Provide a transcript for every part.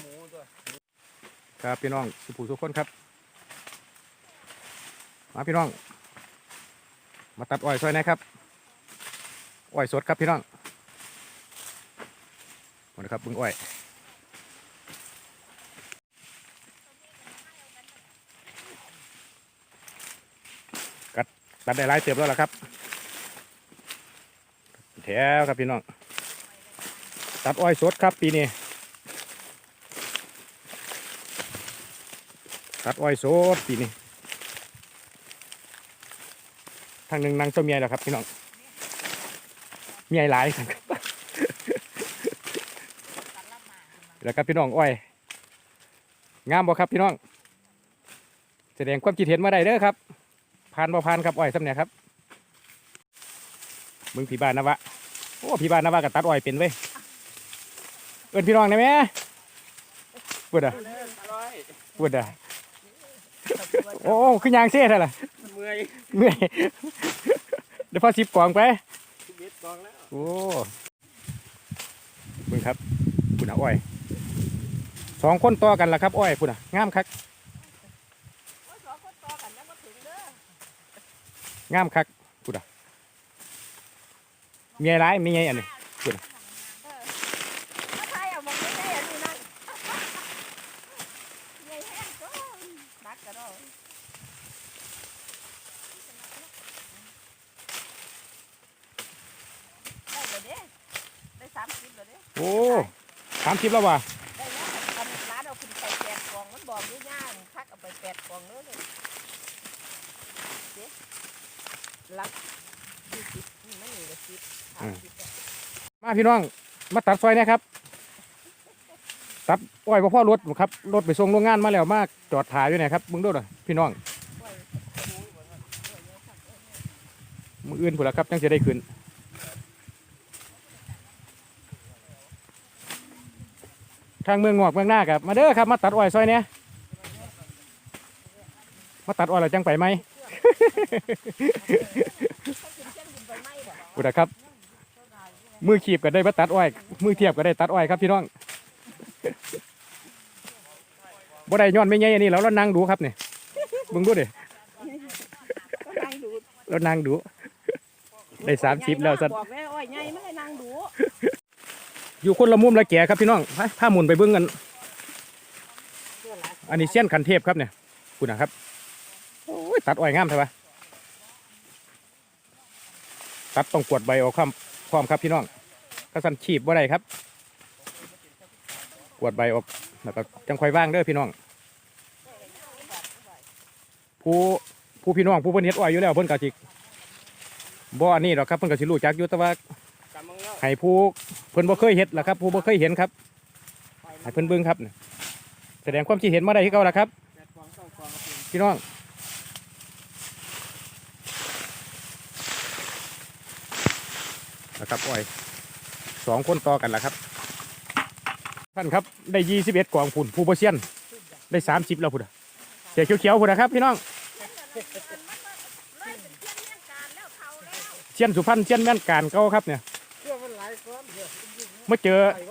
หมูตัวครับพี่น้องสุภูทุกคนครับ มาพี่น้อง มาตัดอ้อยซอยนะครับอ้อยสดครับพี่น้องมาครับบึงอ้อยกัดตัดได้หลายเติบแล้วล่ะครับ แถวครับพี่น้อง ตัดอ้อยสดครับปีนี้ ตัดอ้อยสดปีนี้ทางหนึ่งนางเจ้าเมียแล้วครับพี่น้องเมียหลายครับแล้วครับพี่น้องอ้อย งามบ่ครับพี่น้อง แสดงความคิดเห็นมาได้เด้อครับผ่านบ่ผ่านครับอ้อยสำเนียครับมึงพี่บ้านนะวะโอ้พี่บ้านนะวะกับตัดอ้อยเป็นเว้ยเอินพี่น้องได้ไหมพูดอะอร่อยพูดอะ โอ้คือยางเซ่ท่าล่ะเมื่อยเมื่อยเดี๋ยวพอสิบกล่องไปชีวิตกองแล้วโอ้มึงครับคุณอะอ้อยสองคนต่อกันล่ะครับอ้อยคุณอะงามคักงามคักคุณอะเมียร้ายมีไงอันนี้ ถ้าใครเอาบอกไม่ได้อันนี้นั่นใหญ่แห้งก็ดักกระโดดได้เลยเด้ได้สามสิบเลยเด้ โอ้ สามสิบแล้วว่ะได้แล้วคันร้านเอาขึ้นไปแปดกล่องมันบอกอยู่ย่างพักเอาไปแปดกล่องเลยเลยเด้รับยี่สิบนี่ไม่มีเลยสิบสามสิบอะมาพี่น้อง มาตัดซอยนะครับ ตัดอ้อยพ่อรถครับ รถไปส่งโรงงานมาแล้วมาจอดถ่ายอยู่ไหนครับมึงดูหน่อยพี่น้องมืออื่นผู้ละครับจังจะได้ขึ้น ทางเมืองงอกเมืองหน้าครับมาเด้อครับมาตัดอ้อยซอยเนี้ยมาตัดอ้อยแล้วจังไปไหมผู้ละครับ มือขีบก็ได้มาตัดอ้อย มือเทียบก็ได้ตัดอ้อยครับพี่น้องบ่ได้ย้อนไม่ไงอันนี้แล้วเรานั่งดูครับเนี่ยมึงดูดิเรานั่งดูได้สามสิบแล้วสันบอกแล้วอ้อยใหญ่ไม่ได้นั่งดู อยู่คนละมุมละแก่ครับพี่น้องไปผ้าหมุนไปเบิ้งกัน อันนี้เสี้ยนขันเทพครับเนี่ยคุณนะครับโอ้ยตัดอ้อยงามใช่ปะตัดต้องกวดใบออกความพร้อมครับพี่น้องก็สันขีบบ่าได้ครับ กวดใบออกแล้วก็จังค่อยว่างเด้อพี่น้อง ผู้ผู้พี่น้องผู้เพิ่นเฮ็ดอ้อยอยู่แล้วเพิ่นก็สิบ่อันนี้หรอกครับเพิ่นก็สิรู้จักอยู่แต่ว่าให้ผู้ เพิ่นบ่เคยเฮ็ดล่ะครับผู้บ่เคยเห็นครับให้เพิ่นเบิ่งครับแสดงความคิดเห็นมาได้ที่เก่าล่ะครับพี่น้องนะครับอ้อยสองคนต่อกันละครับท่านครับได้ยี่สิบเอ็ดกล่องผุนผู้เปอร์เซียน ได้สามสิบแล้วพุ่นะเขียวเขียวๆพุ่นนะครับพี่น้องเซียนสุพรรณเซียนแม่นการเก่าครับเนี่ย มาเจอใส่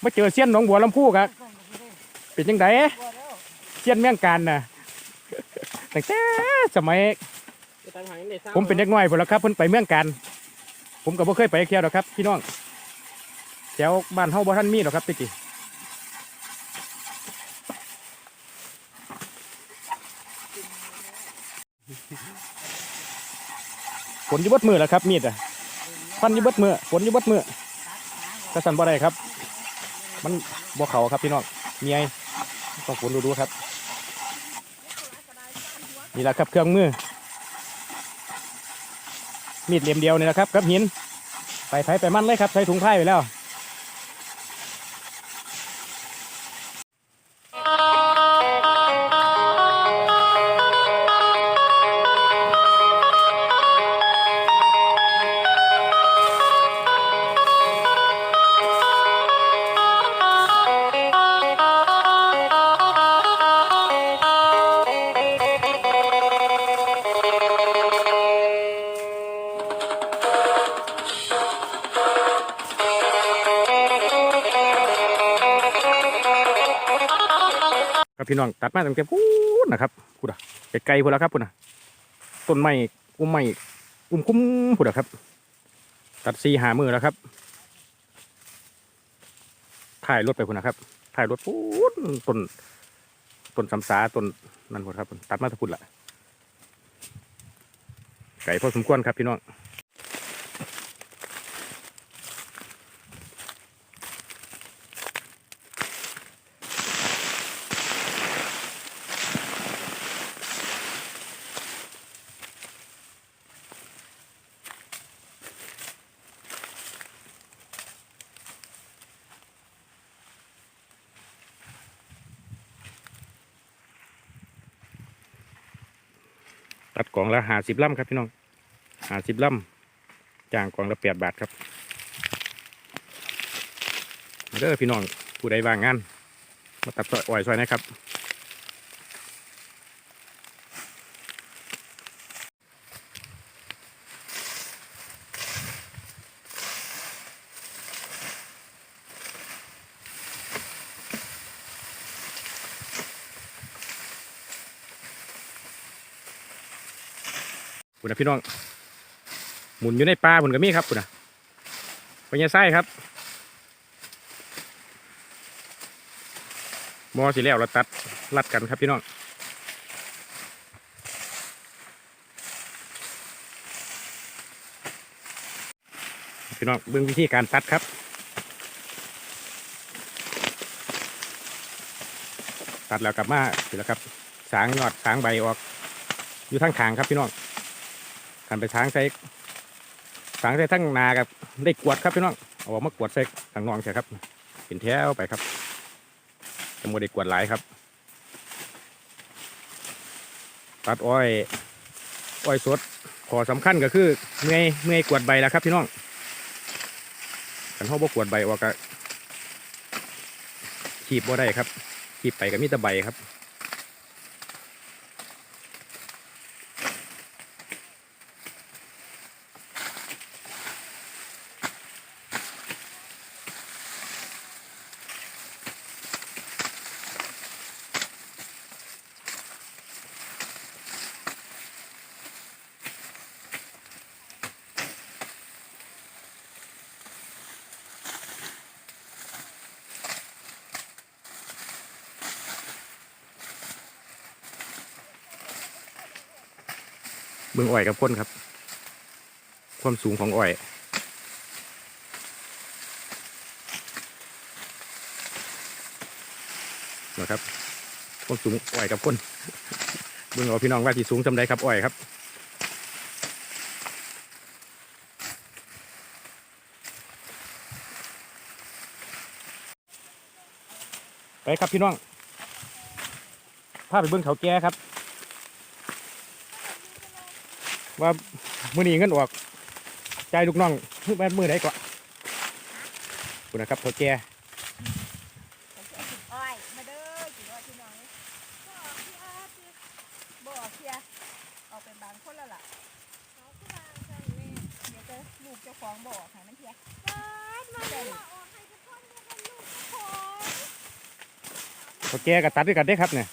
เมาเจอเซียนหนองบัวลำพูครับเป็นยังไงเซียนแม่งการน่ะตั้งแต่สมัยจะตามหางในซ้ำผมเป็นเด็กน้อยพุ่นแล้วครับเพิ่นไปเมืองการผมก็บ่เคยไปเที่ยวหรอกครับพี่น้องแถวบ้านเฮาบ่ทันมีหรอกครับตะกี้ฝนยู่เบดมือแล้วครับมีดอะฟันยู่เบดมือฝนยู่เบดมือ ก็สั่นบ่ได้ครับ มันบ่เขาครับพี่น้องเมียต้องฝนดูๆครับนี่แหละครับเครื่องมือ มีดเล่มเดียวนี่แหละครับกับหิน ไปไถไปมันเลยครับใส่ถุงผ้าไปแล้ว พี่น้องตัดมาตั้งแต่พูดนะครับพูดอะไกลๆพูดแล้วครับพูดอะต้นไม้อุ้มไม้อุ้มคุ้มพูดอะครับ ตัดซีหามือแล้วครับถ่ายรถไปพูดนะครับถ่ายรถพูดต้นต้นสำสาต้นนั่นพูดครับพุ่นตัดมาตะพุดละไก่พอสมควรครับพี่น้อง ตัดกล่องละหาสิบล่ำครับพี่น้องหาสิบล่ำจ้างกล่องละแปดบาทครับเด้อพี่น้องผู้ใดว่างงาน มาตัดอ้อยซอยนะครับ คุณนะพี่น้อง หมุนอยู่ในปลาผมก็มีครับคุณนะปัญญาไส้ครับมอสิแล้วเราตัดรัดกันครับพี่น้องพี่น้องเบื้องวิธีการตัดครับตัดแล้วกลับมาเสร็จแล้วครับ สางยอดสางใบออก อยู่ทั้งขางครับพี่น้อง การไปช้างใส่สางใส่ทั้งนากับได้กวดครับพี่น้องเอาออกมากวดใส่ทางนองใช่ครับ เป็นแถวไปครับจะโมได้กวดหลายครับ ตัดอ้อย อ้อยสดขอสำคัญก็คือเมื่อยเมื่อยกวดใบแล้วครับพี่น้องกันเขาบ่กวดใบออกก็ขีบบ่ได้ครับขีบไปก็มีแต่ใบครับ บื้องอ้อยกับก้นครับ ความสูงของอ้อย นะครับ ความสูงอ้อยกับก้นเบื้องเอาพี่น้องว่าที่สูงจำได้ครับอ้อยครับไปครับพี่น้องพาไปเบื้องเขาแก่ครับ ว่ามือนี้เงินออกใจลูกน้องแม่มือไหนก่อนคุณนะครับเขาแกอ้อยมาเด้อกินอ้อยพี่น้องบ่เพียออกเป็นบางคนแล้วล่ะเดี๋ยวจะลูกเจ้าของบ่อให้มันเพียเดี๋ยวเขาแก่กับตัดด้วยกันได้ครับเนี่ย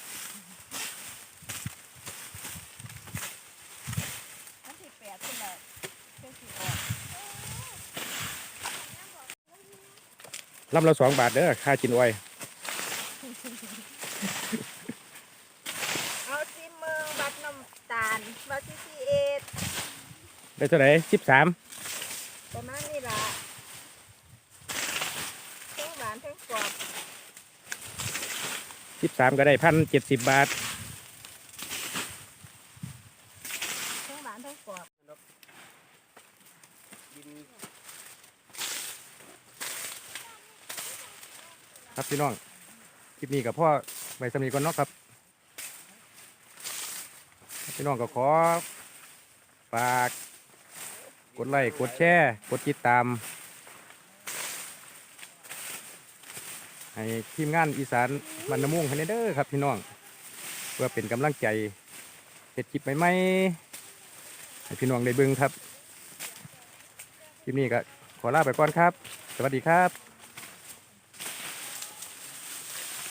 มันสิแปดขึ้นแล้วเพิ่นสิออก ลำละสองบาทเด้อค่าจินอ้อยเอาซิเมืองบัดน้ำตาลบัดซีซีเอ็ดได้เท่าไหร่สิบสามประมาณนี้ล่ะเพิ่งหวานเพิ่งกรอบสิบสามก็ได้พันเจ็ดสิบบาทเพิ่งหวานเพิ่งกรอบดิน ครับพี่น้องคลิปนี้กับพ่อใบสมีก่อนเนาะครับ พี่น้องก็ขอฝากกดไลค์กดแชร์กดติดตาม ให้ทีมงานอีสานมันนำมุ่งให้เด้อครับพี่น้อง เพื่อเป็นกำลังใจเฮ็ดคลิปใหม่ๆให้พี่น้องได้เบิ่งครับคลิปนี้ก็ขอลาไปก่อนครับ สวัสดีครับ